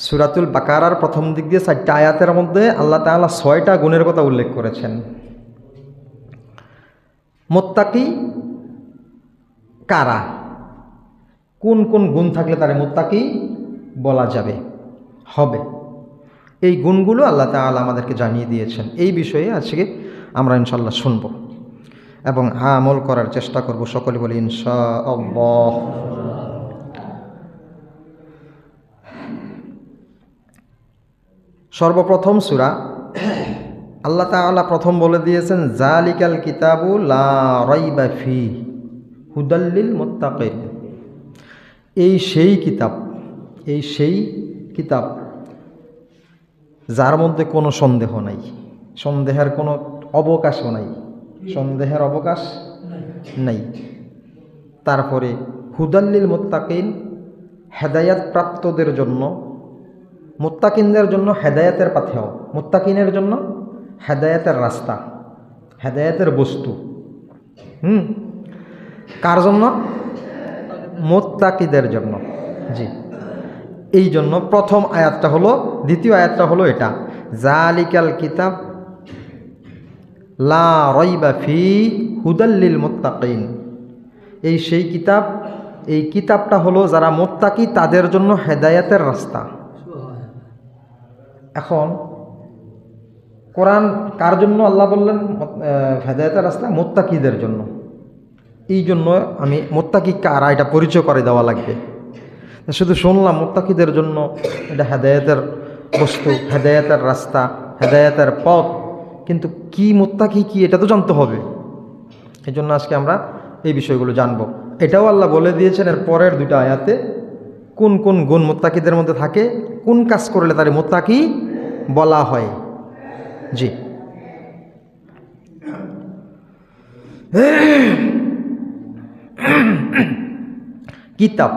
সুরাতুল বাকারার প্রথম দিক দিয়ে চারটা আয়াতের মধ্যে আল্লাহ তাআলা ছয়টা গুণের কথা উল্লেখ করেছেন। মোত্তাকি কারা? কোন কোন গুণ থাকলে তারে মোত্তাকি বলা যাবে? হবে। এই গুণগুলো আল্লাহ তাআলা আমাদেরকে জানিয়ে দিয়েছেন। এই বিষয়ে আজকে আমরা ইনশাল্লাহ শুনব এবং আমল করার চেষ্টা করব সকলে বলি ইনশা সর্বপ্রথম সুরা। আল্লাহ তাআলা প্রথম বলে দিয়েছেন, জালিকাল কিতাবু লা রাইবা ফি হুদাল্লিল মুত্তাকিন। এই সেই কিতাব, এই সেই কিতাব যার মধ্যে কোনো সন্দেহ নাই, সন্দেহের কোনো অবকাশও নাই, সন্দেহের অবকাশ নাই। তারপরে হুদাল্লিল মোত্তাকিন হেদায়াত প্রাপ্তদের জন্য মোত্তাকিনদের জন্য হেদায়াতের পাথেও। মোত্তাকিনের জন্য হেদায়াতের রাস্তা, হেদায়াতের বস্তু। হুম? কার জন্য? মোত্তাকিদের জন্য। জি। এই জন্য প্রথম আয়াতটা হলো, দ্বিতীয় আয়াতটা হলো এটা। জালিকাল কিতাব লা রইবা ফি হুদাল্লিল মোত্তাকিন। এই সেই কিতাব, এই কিতাবটা হলো যারা মোত্তাকি, তাদের জন্য হেদায়াতের রাস্তা। এখন কোরআন কার জন্য আল্লাহ বললেন হেদায়তের রাস্তা? মোত্তাকিদের জন্য। এই জন্য আমি মোত্তাকি কারা? এটা পরিচয় করে দেওয়া লাগবে। শুধু শুনলাম, মোত্তাকিদের জন্য এটা হেদায়তের বস্তু, হেদায়তের রাস্তা, হেদায়তের পথ। কিন্তু কি মোত্তাকি কি, এটা তো জানতে হবে। এই জন্য আজকে আমরা এই বিষয়গুলো জানব। এটাও আল্লাহ বলে দিয়েছেন এর পরের দুটো আয়াতে কোন কোন গুণ মোত্তাকিদের মধ্যে থাকে, কোন কাজ করলে তার মোত্তাকি বলা হয়? জি। কিতাব।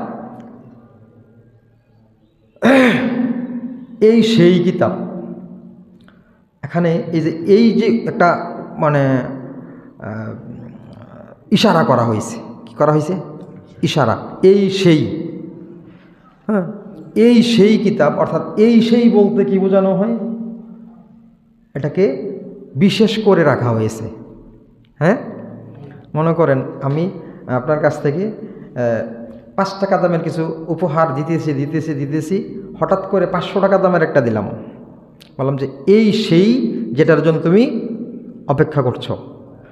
এই সেই কিতাব। এখানে এই যে এই যে একটা মানে ইশারা করা হয়েছে। কি করা হয়েছে? ইশারা। এই সেই। হ্যাঁ এই সেই কিতাব, অর্থাৎ এই সেই বলতে কি বোঝানো হয়? এটাকে বিশেষ করে রাখা হয়েছে। হ্যাঁ? মনে করেন, আমি আপনার কাছ থেকে পাঁচ টাকা দামের কিছু উপহার দিতেছি দিতেছি দিতেছি, হঠাৎ করে পাঁচশো টাকা দামের একটা দিলাম। বললাম যে, এই সেই যেটার জন্য তুমি অপেক্ষা করছ।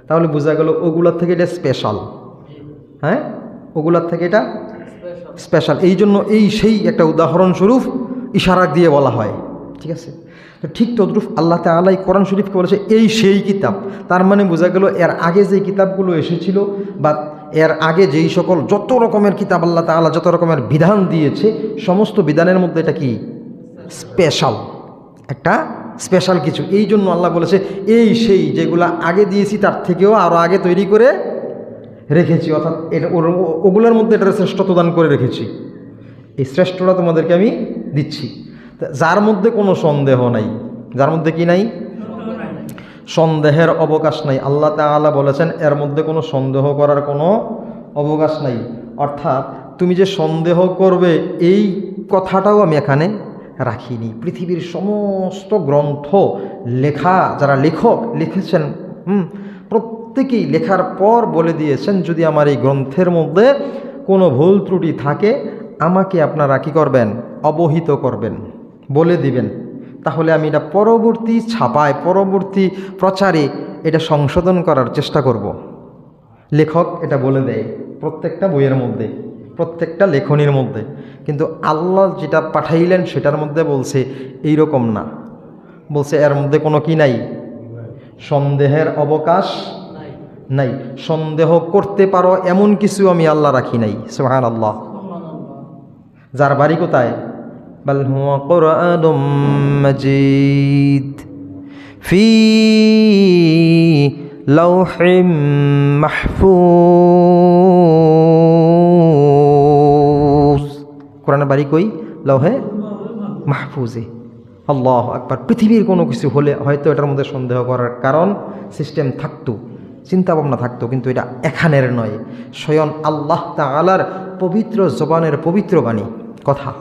তাহলে বোঝা গেল ওগুলোর থেকে এটা স্পেশাল হ্যাঁ? ওগুলোর থেকে এটা স্পেশাল। এই জন্য এই সেই একটা উদাহরণস্বরূপ ইশারা দিয়ে বলা হয়। ঠিক আছে? ঠিক তদ্রুপ আল্লাহ তালাই কোরআন শরীফকে বলেছে, এই সেই কিতাব। তার মানে বোঝা গেল, এর আগে যে কিতাবগুলো এসেছিল বা এর আগে যেই সকল যত রকমের কিতাব আল্লাহ তাআলা যত রকমের বিধান দিয়েছে, সমস্ত বিধানের মধ্যে এটা কি? স্পেশাল। একটা স্পেশাল কিছু। এই জন্য আল্লাহ বলেছে, এই সেই যেগুলা আগে দিয়েছি, তার থেকেও আরও আগে তৈরি করে রেখেছি, অর্থাৎ এটা ওগুলোর মধ্যে এটা শ্রেষ্ঠত্ব দান করে রেখেছি। এই শ্রেষ্ঠটা তোমাদেরকে আমি দিচ্ছি। যার মধ্যে কোনো সন্দেহ নাই, যার মধ্যে কি নাই? সন্দেহের অবকাশ নাই। আল্লাহ তাআলা বলেছেন, এর মধ্যে কোনো সন্দেহ করার কোনো অবকাশ নাই। অর্থাৎ তুমি যে সন্দেহ করবে, এই কথাটাও আমি এখানে রাখিনি। পৃথিবীর সমস্ত গ্রন্থ, লেখা, যারা লেখক লিখেছেন, হুম প্রত্যেকেই লেখার পর বলে দিয়েছেন, যদি আমার এই গ্রন্থের মধ্যে কোনো ভুল ত্রুটি থাকে, আমাকে আপনারা কী করবেন? অবহিত করবেন। বলে দিবেন। তাহলে আমি এটা পরবর্তী ছাপায়, পরবর্তী প্রচারে এটা সংশোধন করার চেষ্টা করব। লেখক এটা বলে দেয় প্রত্যেকটা বইয়ের মধ্যে, প্রত্যেকটা লেখনির মধ্যে। কিন্তু আল্লাহ যেটা পাঠাইলেন সেটার মধ্যে বলছে এই রকম না। বলছে এর মধ্যে কোনো কি নাই? সন্দেহের অবকাশ নাই। সন্দেহ করতে পারো, এমন কিছু আমি আল্লাহ রাখি নাই। সোহান আল্লাহ যার বাড়ি কোথায়? কোরআন ফি বাড়ি কই? লৌহে মাহফুজে। আল্লাহ একবার পৃথিবীর কোনো কিছু হলে হয়তো এটার মধ্যে সন্দেহ করার কারণ সিস্টেম থাকতো। চিন্তা ভাবনা থাকতো, কিন্তু এটা এখানের নয়। স্বয়ং আল্লাহ তাআলার পবিত্র জবানের পবিত্র বাণী। কথা।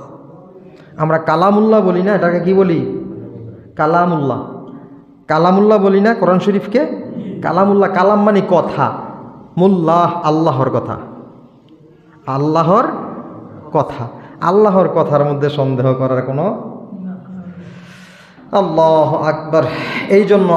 আমরা কালামুল্লাহ বলি না, এটাকে কি বলি? কালামুল্লাহ। কালামুল্লাহ বলি না কোরআন শরীফকে? কালামুল্লাহ, কালাম মানে কথা। মুল্লাহ, আল্লাহর কথা। আল্লাহর কথা। আল্লাহর কথার মধ্যে সন্দেহ করার কোনো আল্লাহ আকবার। এই জন্য